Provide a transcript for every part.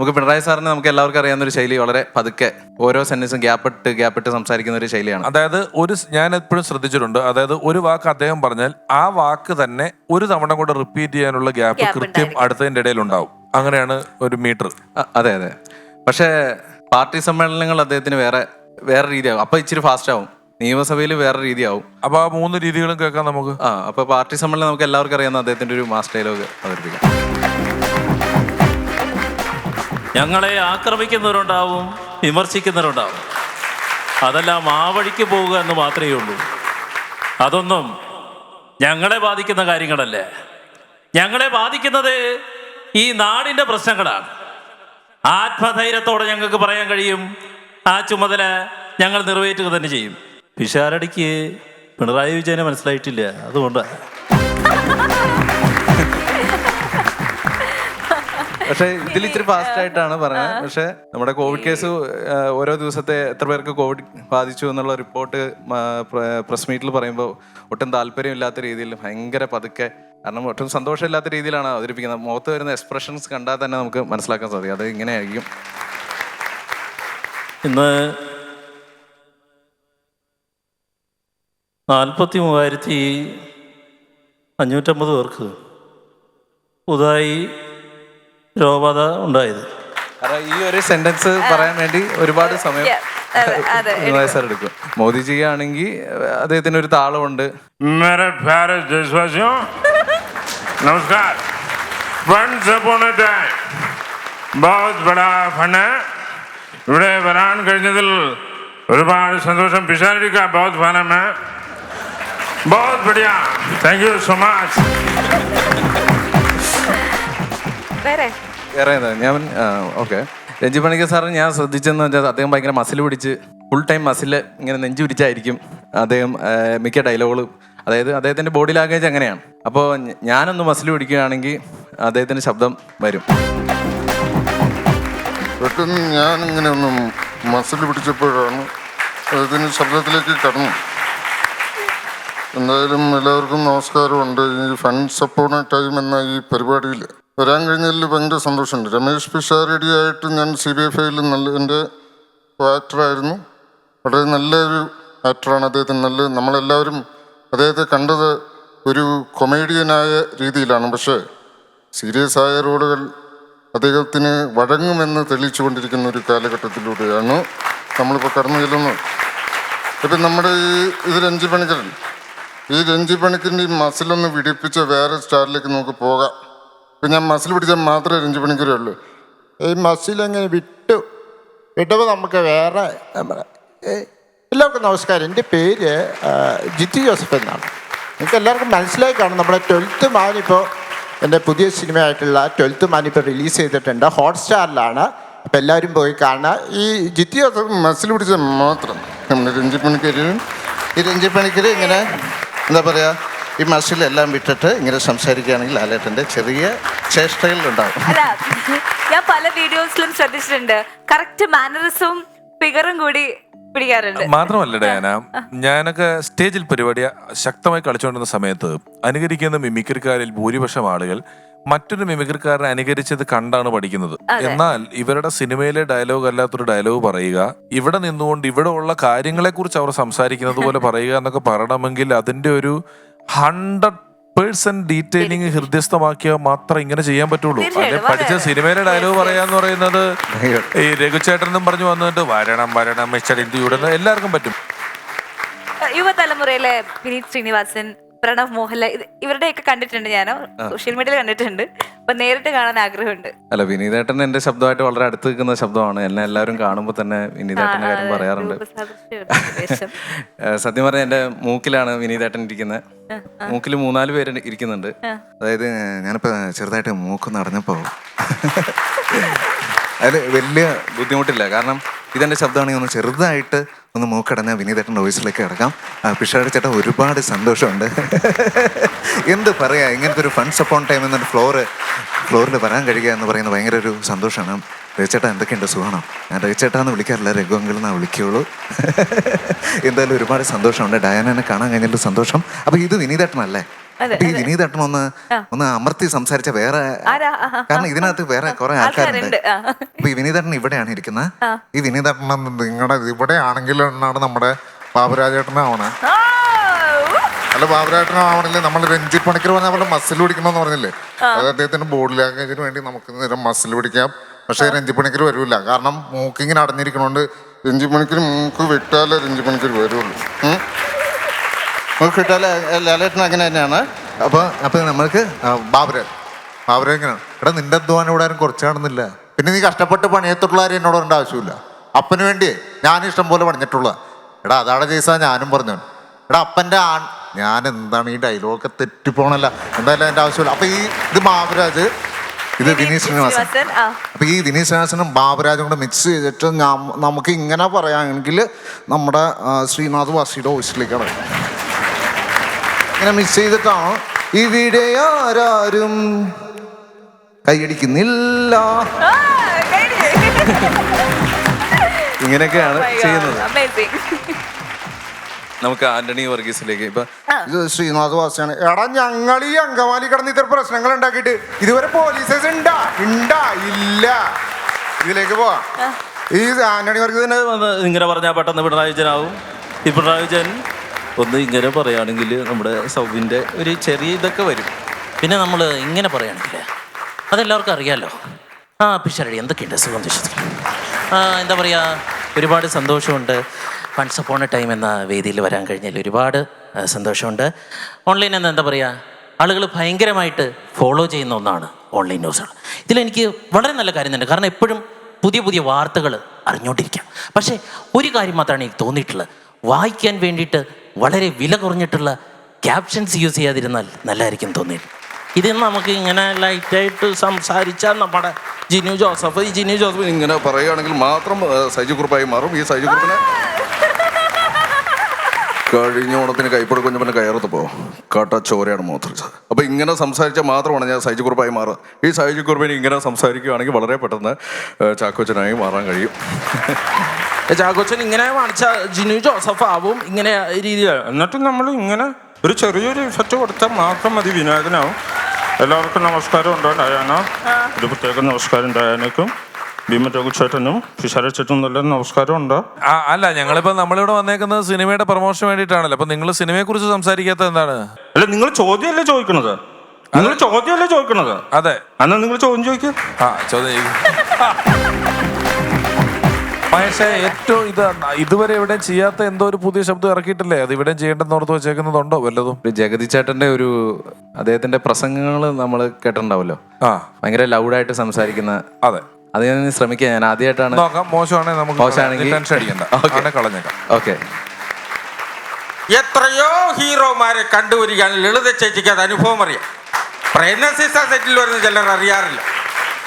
നമുക്ക് പിണറായി സാറിന് നമുക്ക് എല്ലാവർക്കും അറിയാവുന്ന ഒരു ശൈലി വളരെ പതുക്കെ ഓരോ സെന്റൻസും ഗ്യാപ്പ് ഇട്ട് ഗ്യാപ്പ് ഇട്ട് സംസാരിക്കുന്ന ഒരു ശൈലിയാണ്. അതായത് ഒരു ഞാൻ എപ്പോഴും ശ്രദ്ധിച്ചിട്ടുണ്ട്. അതായത് ഒരു വാക്ക് അദ്ദേഹം പറഞ്ഞാൽ ആ വാക്ക് തന്നെ ഒരു തവണ കൂടെ റിപ്പീറ്റ് ചെയ്യാനുള്ള ഗ്യാപ്പ് കൃത്യം അടുത്തതിന്റെ ഇടയിൽ ഉണ്ടാവും. അങ്ങനെയാണ് ഒരു മീറ്റർ അതെ അതെ. പക്ഷേ പാർട്ടി സമ്മേളനങ്ങൾ അദ്ദേഹത്തിന് വേറെ വേറെ രീതിയാകും. അപ്പൊ ഇച്ചിരി ഫാസ്റ്റ് ആവും. നിയമസഭയിൽ വേറെ രീതിയാവും. അപ്പൊ ആ മൂന്ന് രീതികളും കേൾക്കാം നമുക്ക്. ആ അപ്പൊ പാർട്ടി സമ്മേളനം നമുക്ക് എല്ലാവർക്കും അറിയാവുന്ന അദ്ദേഹത്തിന്റെ ഒരു മാസ്റ്റർ ഡയലോഗ് അവതരിപ്പിക്കാം. ഞങ്ങളെ ആക്രമിക്കുന്നവരുണ്ടാവും വിമർശിക്കുന്നവരുണ്ടാവും. അതെല്ലാം ആ വഴിക്ക് പോവുക എന്ന് മാത്രമേ ഉള്ളൂ. അതൊന്നും ഞങ്ങളെ ബാധിക്കുന്ന കാര്യങ്ങളല്ലേ. ഞങ്ങളെ ബാധിക്കുന്നത് ഈ നാടിന്റെ പ്രശ്നങ്ങളാണ്. ആത്മധൈര്യത്തോടെ ഞങ്ങൾക്ക് പറയാൻ കഴിയും. ആ ചുമതല ഞങ്ങൾ നിറവേറ്റുക തന്നെ ചെയ്യും. പിഷാരടിക്ക് പിണറായി വിജയനെ മനസ്സിലായിട്ടില്ല. അതുകൊണ്ടാണ് പക്ഷേ ഇതിൽ ഇച്ചിരി ഫാസ്റ്റ് ആയിട്ടാണ് പറഞ്ഞത് പക്ഷെ നമ്മുടെ കോവിഡ് കേസ് ഓരോ ദിവസത്തെ എത്ര പേർക്ക് കോവിഡ് ബാധിച്ചു എന്നുള്ള റിപ്പോർട്ട് പ്രസ് മീറ്റിൽ പറയുമ്പോൾ ഒട്ടും താല്പര്യമില്ലാത്ത രീതിയിൽ ഭയങ്കര പതുക്കെ കാരണം ഒട്ടും സന്തോഷമില്ലാത്ത രീതിയിലാണ് അവതരിപ്പിക്കുന്നത്. മുഖത്ത് വരുന്ന എക്സ്പ്രഷൻസ് കണ്ടാൽ തന്നെ നമുക്ക് മനസ്സിലാക്കാൻ സാധിക്കും. അത് ഇങ്ങനെയായിരിക്കും. ഇന്ന് നാൽപ്പത്തി മൂവായിരത്തി അഞ്ഞൂറ്റമ്പത് പേർക്ക് പുതുതായി രോഗബാധ ഉണ്ടായത്. ഈ ഒരു സെന്റൻസ് പറയാൻ വേണ്ടി ഒരുപാട് സമയം എടുക്കും. മോദിജി ആണെങ്കിൽ അദ്ദേഹത്തിന് ഒരു താളമുണ്ട് നമസ്കാരം upon a ഇവിടെ വരാൻ കഴിഞ്ഞതിൽ ഒരുപാട് സന്തോഷം. പിഷാരടിക്ക ബഹുത് ബഹുത് താങ്ക് യു സോ മച്ച് വേറെ? ഞാൻ ഓക്കെ. രഞ്ജി പണിക്കർ സാറ് ഞാൻ ശ്രദ്ധിച്ചെന്ന് വെച്ചാൽ അദ്ദേഹം ഭയങ്കര മസിൽ പിടിച്ച് ഫുൾ ടൈം മസിൽ ഇങ്ങനെ നെഞ്ചു പിടിച്ചായിരിക്കും അദ്ദേഹം മിക്ക ഡയലോഗുകളും അതായത് അദ്ദേഹത്തിന്റെ ബോഡി ലാംഗ്വേജ് അങ്ങനെയാണ്. അപ്പോൾ ഞാനൊന്ന് മസിൽ പിടിക്കുകയാണെങ്കിൽ അദ്ദേഹത്തിന്റെ ശബ്ദം വരും. പെട്ടെന്ന് ഞാൻ ഇങ്ങനെ ഒന്ന് മസിൽ പിടിച്ചപ്പോഴാണ് അതിന് ശബ്ദത്തിലേക്ക് കടന്നു എന്തായാലും എല്ലാവർക്കും നമസ്കാരമുണ്ട്. ഈ ഫണ്ട് സപ്പോർട്ട് ടൈം എന്ന ഈ പരിപാടിയിൽ വരാൻ കഴിഞ്ഞതിൽ ഭയങ്കര സന്തോഷമുണ്ട്. രമേഷ് പിഷാരടിയായിട്ട് ഞാൻ സി ബി എഫ് ഐയിൽ നല്ല എന്റെ ആക്ടറായിരുന്നു വളരെ നല്ലൊരു ആക്ടറാണ് അദ്ദേഹത്തിന്. നല്ല നമ്മളെല്ലാവരും അദ്ദേഹത്തെ കണ്ടത് ഒരു കൊമേഡിയനായ രീതിയിലാണ്. പക്ഷേ സീരിയസ് ആയ റോളുകൾ അദ്ദേഹത്തിന് വഴങ്ങുമെന്ന് തെളിയിച്ചുകൊണ്ടിരിക്കുന്ന ഒരു കാലഘട്ടത്തിലൂടെയാണ് നമ്മളിപ്പോൾ കടന്നു ചെല്ലുന്നത്. ഇപ്പം നമ്മുടെ ഈ ഇത് രഞ്ജി പണിക്കരൻ. ഈ രഞ്ജി പണിക്കറിന്റെ ഈ മസിലൊന്ന് വിടിപ്പിച്ച വേറെ സ്റ്റാറിലേക്ക് നമുക്ക് പോകാം. ഇപ്പം ഞാൻ മസിൽ പിടിച്ചാൽ മാത്രമേ രഞ്ജി പണിക്കരേ ഉള്ളൂ ഈ മസിലങ്ങനെ വിട്ടു. വിട്ടപ്പോൾ നമുക്ക് വേറെ എല്ലാവർക്കും നമസ്കാരം. എന്റെ പേര് ജിത്തി ജോസഫ് എന്നാണ്. നിങ്ങൾക്ക് എല്ലാവർക്കും മനസ്സിലായി കാണും നമ്മുടെ ട്വൽത്ത് മാനിപ്പോൾ എന്റെ പുതിയ സിനിമയായിട്ടുള്ള ട്വൽത്ത് മാനിപ്പോൾ റിലീസ് ചെയ്തിട്ടുണ്ട്. ഹോട്ട്സ്റ്റാറിലാണ്. അപ്പോൾ എല്ലാവരും പോയി കാണുക. ഈ ജിത്തി ജോസഫ് മസിൽ പിടിച്ചാൽ മാത്രം. നമ്മുടെ രഞ്ജി പണിക്കരും ഈ രഞ്ജി പണിക്കർ ഇങ്ങനെ എന്താ പറയുക ഈ മസിലെല്ലാം വിട്ടിട്ട് ഇങ്ങനെ സംസാരിക്കുകയാണെങ്കിൽ ലാലേട്ടന്റെ ചെറിയ ചേഷ്ടയിൽ അല്ല ഞാൻ പല വീഡിയോസിലും ശ്രദ്ധിച്ചിട്ടുണ്ട്. കറക്റ്റ് മാനറിസും ഫിഗറും കൂടി പിടിക്കാറുണ്ട്. മാത്രമല്ല ഡയാന ഞാനൊക്കെ സ്റ്റേജിൽ പരിപാടി ശക്തമായി കളിച്ചുകൊണ്ടിരുന്ന സമയത്ത് അനുകരിക്കുന്ന മിമിക്രിക്കാരിൽ ഭൂരിപക്ഷം ആളുകൾ മറ്റൊരു മിമിക്രിക്കാരനെ അനുകരിച്ചത് കണ്ടാണ് പഠിക്കുന്നത്. എന്നാൽ ഇവരുടെ സിനിമയിലെ ഡയലോഗ് അല്ലാത്തൊരു ഡയലോഗ് പറയുക ഇവിടെ നിന്നുകൊണ്ട് ഇവിടെ ഉള്ള കാര്യങ്ങളെ കുറിച്ച് അവർ സംസാരിക്കുന്നത് പോലെ പറയുക എന്നൊക്കെ പറയണമെങ്കിൽ അതിന്റെ ഒരു ഹൺഡ്രഡ് പേഴ്സെന്റ് ഡീറ്റെയിലിംഗ് ഹൃദ്യസ്ഥമാക്കിയാൽ മാത്രം ഇങ്ങനെ ചെയ്യാൻ പറ്റുള്ളൂ. അല്ലെ? പഠിച്ച സിനിമയിലെ ഡയലോഗ് പറയാന്ന് പറയുന്നത് ഈ രഘുചേട്ടനും പറഞ്ഞു വന്നിട്ട് വരണം വരണം മിസ്റ്റർ ഇന്ത്യയുടെ എല്ലാവർക്കും പറ്റും. യുവതലമുറയിലെ വിനീത് ശ്രീനിവാസൻ പ്രണവ് മോഹൻലാൽ ഇവരുടെയൊക്കെ കണ്ടിട്ടുണ്ട് ഞാൻ സോഷ്യൽ മീഡിയയിൽ കണ്ടിട്ടുണ്ട്. അപ്പൊ നേരിട്ട് കാണാൻ ആഗ്രഹമുണ്ട്. അല്ല വിനീതേട്ടൻ എന്റെ ശബ്ദമായിട്ട് വളരെ അടുത്ത് നിൽക്കുന്ന ശബ്ദമാണ്. എന്നെ എല്ലാവരും കാണുമ്പോൾ തന്നെ വിനീതേട്ടന്റെ കാര്യം പറയാറുണ്ട്. സത്യം പറഞ്ഞ എന്റെ മൂക്കിലാണ് വിനീതേട്ടൻ ഇരിക്കുന്നത്. മൂക്കിൽ മൂന്നാൽ പേര് ഇരിക്കുന്നുണ്ട്. അതായത് ഞാനിപ്പോ ചെറുതായിട്ട് മൂക്ക് അടഞ്ഞപ്പോൾ അതിൽ വലിയ ബുദ്ധിമുട്ടില്ല. കാരണം ഇതെന്റെ ശബ്ദമാണെങ്കിൽ ഒന്ന് ചെറുതായിട്ട് ഒന്ന് മൂക്കടഞ്ഞ വിനീതേട്ടന്റെ വോയിസിലേക്ക് കിടക്കാം. പിഷാടി ചേട്ടൻ ഒരുപാട് സന്തോഷമുണ്ട്. എന്ത് പറയാ ഇങ്ങനത്തെ ഒരു ഫണ്ട്സ് അപ്പോൺ ടൈം എന്നൊരു ഫ്ലോറ് ഫ്ലോറിൽ വരാൻ കഴിയുക എന്ന് പറയുന്നത് ഭയങ്കര ഒരു സന്തോഷമാണ്. രവിച്ചേട്ടാ എന്തൊക്കെയുണ്ട് സുഖമാണോ? ഞാൻ രവിച്ചേട്ടാന്ന് വിളിക്കാറില്ല രഘുവെങ്കിൽ എന്നാ വിളിക്കുള്ളൂ. എന്തായാലും ഒരുപാട് സന്തോഷമുണ്ട്. ഡയാനെ കാണാൻ കഴിഞ്ഞിട്ട് സന്തോഷം. അപ്പോൾ ഇത് വിനീതേട്ടനല്ലേ? അപ്പൊ ഈ ഒന്ന് ഒന്ന് അമർത്തി സംസാരിച്ച വേറെ? കാരണം ഇതിനകത്ത് വേറെ കുറെ ആൾക്കാരുണ്ട്. അപ്പൊ ഈ വിനീതേട്ടൻ ഇവിടെയാണ് ഇരിക്കുന്നത് ഈ വിനീതേട്ടൻ നിങ്ങളുടെ ഇവിടെ ആണെങ്കിൽ എന്നാണ് നമ്മുടെ ബാബുരാജേട്ടനാവണ. അല്ല ബാബുരാജേട്ടനാവണില്ലേ നമ്മൾ രഞ്ജി പണിക്കർ പറഞ്ഞ അവരുടെ മസിൽ പിടിക്കണമെന്ന് പറഞ്ഞില്ലേ? അത് അദ്ദേഹത്തിന്റെ ബോഡി ലാംഗ്വേജിന് വേണ്ടി നമുക്ക് നേരം മസിൽ പിടിക്കാം. പക്ഷെ രഞ്ജി പണിക്കർ വരൂല. കാരണം മൂക്കിങ്ങനെ അടഞ്ഞിരിക്കണോണ്ട് രഞ്ജി പണിക്കർ മൂക്ക് വിട്ടാലേ രഞ്ജി പണിക്കർ വരുള്ളൂ. ഉം? മൂക്ക് ലാലേട്ടൻ അങ്ങനെ തന്നെയാണ്. അപ്പൊ അപ്പൊ നമ്മൾക്ക് ബാബുരൻ ബാബുരൻ ബാബുരാജ് എങ്ങനെയാണ് എടാ നിന്റെ അധ്വാനം ഇവിടെ ആരും കുറച്ച് കാണുന്നില്ല പിന്നെ നീ കഷ്ടപ്പെട്ട് പണിയത്തുള്ളവരെ എന്നോട് പറയേണ്ട ആവശ്യമില്ല. അപ്പന് വേണ്ടി ഞാൻ ഇഷ്ടം പോലെ പണിഞ്ഞിട്ടുള്ള എടാ അതാണ് ജയിസാ ഞാനും പറഞ്ഞു എടാ അപ്പന്റെ ആൺ ഞാൻ എന്താണ് ഈ ഡയലോഗൊക്കെ തെറ്റിപ്പോണല്ല. എന്തായാലും എന്റെ ആവശ്യമില്ല. അപ്പൊ ഈ ഇത് ബാബുരാജ് ഇത് ദിനീഷ് ശ്രീനിവാസൻ. അപ്പൊ ഈ വിനീത് ശ്രീനിവാസനും ബാബുരാജും കൂടെ മിക്സ് ചെയ്തിട്ട് നമുക്ക് ഇങ്ങനെ പറയാമെങ്കിൽ നമ്മുടെ ശ്രീനാഥ് വാസിയുടെ വോയിസിലേക്കാണ് ഇങ്ങനെ മിക്സ് ചെയ്തിട്ടാണ് ഇവിടെ ആരാരും? കൈയടിക്കുന്നില്ല. ഇങ്ങനെയൊക്കെയാണ് Oh ചെയ്യുന്നത്. amazing. നമുക്ക് ആന്റണി വർഗീസിലേക്ക് ഇപ്പൊ ഇത് ശ്രീനാഥ് വാസിയാണ് എടാ ഞങ്ങൾ ഈ അങ്കമാലി കിടന്ന് ഇത്തരം പ്രശ്നങ്ങൾ ഉണ്ടാക്കിയിട്ട് ഇതുവരെ പോലീസേഴ്സ് ഉണ്ടാ ഉണ്ടാ ഇല്ല ഇതിലേക്ക് പോവാം. ഈ ആന്റണി വർഗീസ് ഇങ്ങനെ പറഞ്ഞാൽ പെട്ടെന്ന് പിണറായി വിജയനാവും. ഈ പിണറായി വിജയൻ ഒന്ന് ഇങ്ങനെ പറയുകയാണെങ്കിൽ നമ്മുടെ സൗബിന്റെ ഒരു ചെറിയ ഇതൊക്കെ വരും. പിന്നെ നമ്മൾ ഇങ്ങനെ പറയുകയാണെങ്കിൽ അതെല്ലാവർക്കും അറിയാമല്ലോ ആ പിഷരടി എന്തൊക്കെയുണ്ട് സുഖം വിശ്വസിക്കും ആ എന്താ പറയുക ഒരുപാട് സന്തോഷമുണ്ട്. വൺസ് അപ്പോൺ എ ടൈം എന്ന വേദിയിൽ വരാൻ കഴിഞ്ഞാൽ ഒരുപാട് സന്തോഷമുണ്ട്. ഓൺലൈൻ എന്ന് എന്താ പറയുക ആളുകൾ ഭയങ്കരമായിട്ട് ഫോളോ ചെയ്യുന്ന ഒന്നാണ് ഓൺലൈൻ ന്യൂസുകൾ ഇതിലെനിക്ക് വളരെ നല്ല കാര്യം തന്നെ കാരണം എപ്പോഴും പുതിയ പുതിയ വാർത്തകൾ അറിഞ്ഞുകൊണ്ടിരിക്കാം പക്ഷേ ഒരു കാര്യം മാത്രമാണ് എനിക്ക് തോന്നിയിട്ടുള്ളത്. വായിക്കാൻ വേണ്ടിയിട്ട് വളരെ വില കുറഞ്ഞിട്ടുള്ള ക്യാപ്ഷൻസ് യൂസ് ചെയ്യാതിരുന്നാൽ നല്ലതായിരിക്കും തോന്നിയത്. ഇത് നമുക്ക് ഇങ്ങനെ ലൈറ്റായിട്ട് സംസാരിച്ചാൽ നമ്മുടെ ജിനു ജോസഫ് ഈ ജിനു ജോസഫ് ഇങ്ങനെ പറയുകയാണെങ്കിൽ മാത്രം സജി കുറുപ്പായി മാറും. ഈ സൈജു കുറുപ്പിനെ കഴിഞ്ഞ ഓണത്തിന് കൈപ്പട കുഞ്ഞപ്പനെ കയറത്തപ്പോ കട്ട ചോരയാണ് മോത്രിച്ചത്. അപ്പൊ ഇങ്ങനെ സംസാരിച്ചാൽ മാത്രമാണ് ഞാൻ സൈജു കുറുപ്പായി മാറുക. ഈ സൈജു കുറുപ്പിനെ ഇങ്ങനെ സംസാരിക്കുകയാണെങ്കിൽ വളരെ പെട്ടെന്ന് ചാക്കോച്ചനായി മാറാൻ കഴിയും. ചാക്കോച്ചൻ ഇങ്ങനെ വാണിച്ച ജിനു ജോസഫ് ആവും ഇങ്ങനെ രീതിയിലാണ്. എന്നിട്ട് നമ്മൾ ഇങ്ങനെ ഒരു ചെറിയൊരു ഇഫക്റ്റ് കൊടുത്താൽ മാത്രം മതി വിനായകനാവും എല്ലാവർക്കും നമസ്കാരം ഉണ്ടോ ഡയാന. ഒരു പ്രത്യേക നമസ്കാരം ഡയാനക്കും ഭീമറ്റോകു ചേട്ടനും ഫിഷാര ചേട്ടനും നല്ല നമസ്കാരം ഉണ്ടോ. ആ, അല്ല ഞങ്ങളിപ്പോ നമ്മളിവിടെ വന്നേക്കുന്നത് സിനിമയുടെ പ്രൊമോഷൻ വേണ്ടിയിട്ടാണല്ലോ. അപ്പൊ നിങ്ങൾ സിനിമയെ കുറിച്ച് സംസാരിക്കാത്ത എന്താണ്? അല്ല നിങ്ങൾ ചോദ്യമല്ലേ ചോദിക്കണത്? നിങ്ങൾ ചോദ്യമല്ലേ ചോദിക്കണത്? അതെ. അന്ന് നിങ്ങൾ ചോദ്യം ചോദിക്കും. ആ ചോദ്യം. മഹേഷേ ഏറ്റവും ഇത് ഇതുവരെ ഇവിടെ ചെയ്യാത്ത എന്തോ ഒരു പുതിയ ശബ്ദം ഇറക്കിയിട്ടില്ലേ? അത് ഇവിടെ ചെയ്യേണ്ടെന്ന് ഓർത്ത് വെച്ചേക്കുന്നതുണ്ടോ വല്ലതും? ജഗതി ചേട്ടന്റെ ഒരു അദ്ദേഹത്തിന്റെ പ്രസംഗങ്ങൾ നമ്മൾ കേട്ടിട്ടുണ്ടാവല്ലോ ആ. ഭയങ്കര ലൗഡായിട്ട് സംസാരിക്കുന്ന. അതെ. അത് ഞാൻ ശ്രമിക്കാം. ഞാൻ ആദ്യമായിട്ടാണ്. നോക്കാം. മോശമാണെങ്കിൽ നമുക്ക് മോശമാണെങ്കിൽ- ടെൻഷൻ അടിക്കണ്ട. അവിടെ കളഞ്ഞേക്കാം. ഓക്കെ എത്രയോ ഹീറോമാരെ കണ്ടുവരികയാണ് ലളിത ചേച്ചിക്ക് അത് അനുഭവം അറിയാം. പ്രഗ്നൻസി സാർ സെറ്റിൽ വരുന്ന ചിലർ അറിയാറില്ല.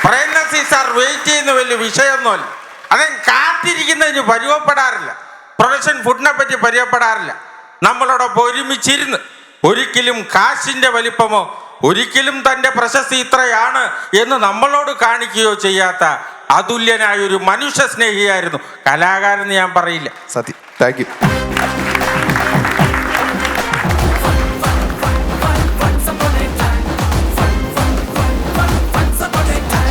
പ്രഗ്നൻസി സാർ വെയിറ്റ് ചെയ്യുന്ന വലിയ വിഷയമൊന്നുമല്ല. അത് കാത്തിരിക്കുന്നതിന് പരിവപ്പെടാറില്ല പ്രൊഡക്ഷൻ ഫുഡിനെ പറ്റി പരിവപ്പെടാറില്ല നമ്മളോടൊപ്പം ഒരുമിച്ചിരുന്ന് ഒരിക്കലും കാശിന്റെ വലിപ്പമോ ഒരിക്കലും തന്റെ പ്രശസ്തി ഇത്രയാണ് എന്ന് നമ്മളോട് കാണിക്കുകയോ ചെയ്യാത്ത അതുല്യനായ ഒരു മനുഷ്യ സ്നേഹിയായിരുന്നു. കലാകാരൻ ഞാൻ പറയില്ല. സത്യം താങ്ക് യു